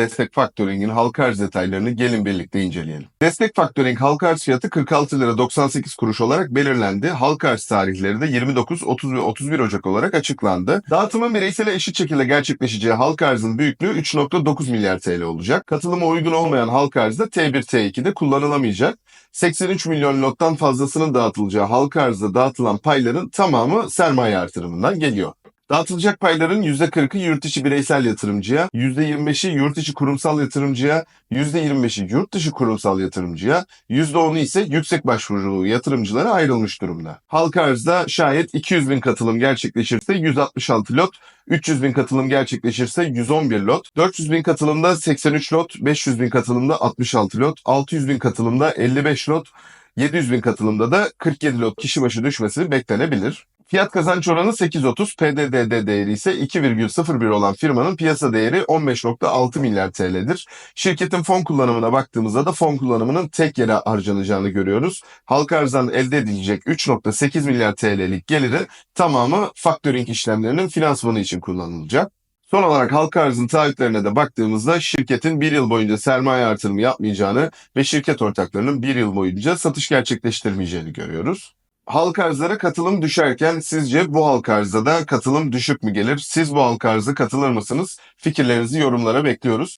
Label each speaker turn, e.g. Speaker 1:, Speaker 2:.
Speaker 1: Destek Factoring'in halka arz detaylarını gelin birlikte inceleyelim. Destek Factoring halka arz fiyatı 46 lira 98 kuruş olarak belirlendi. Halka arz tarihleri de 29, 30 ve 31 Ocak olarak açıklandı. Dağıtımın bireysele eşit şekilde gerçekleşeceği halka arzın büyüklüğü 3.9 milyar TL olacak. Katılıma uygun olmayan halka arzda T1, T2'de kullanılamayacak. 83 milyon lottan fazlasının dağıtılacağı halka arzda dağıtılan payların tamamı sermaye artırımından geliyor. Dağıtılacak payların %40'ı yurt içi bireysel yatırımcıya, %25'i yurt içi kurumsal yatırımcıya, %25'i yurt dışı kurumsal yatırımcıya, %10'u ise yüksek başvurulu yatırımcılara ayrılmış durumda. Halka arzda şayet 200 bin katılım gerçekleşirse 166 lot, 300 bin katılım gerçekleşirse 111 lot, 400 bin katılımda 83 lot, 500 bin katılımda 66 lot, 600 bin katılımda 55 lot, 700 bin katılımda da 47 lot kişi başı düşmesi beklenebilir. Fiyat kazanç oranı 8.30, PDDD değeri ise 2,01 olan firmanın piyasa değeri 15.6 milyar TL'dir. Şirketin fon kullanımına baktığımızda da fon kullanımının tek yere harcanacağını görüyoruz. Halka arzdan elde edilecek 3.8 milyar TL'lik geliri tamamı factoring işlemlerinin finansmanı için kullanılacak. Son olarak halka arzın taahhütlerine de baktığımızda şirketin bir yıl boyunca sermaye artırımı yapmayacağını ve şirket ortaklarının bir yıl boyunca satış gerçekleştirmeyeceğini görüyoruz. Halka arzlara katılım düşerken sizce bu halka arzda da katılım düşük mü gelir? Siz bu halka arzı katılır mısınız? Fikirlerinizi yorumlara bekliyoruz.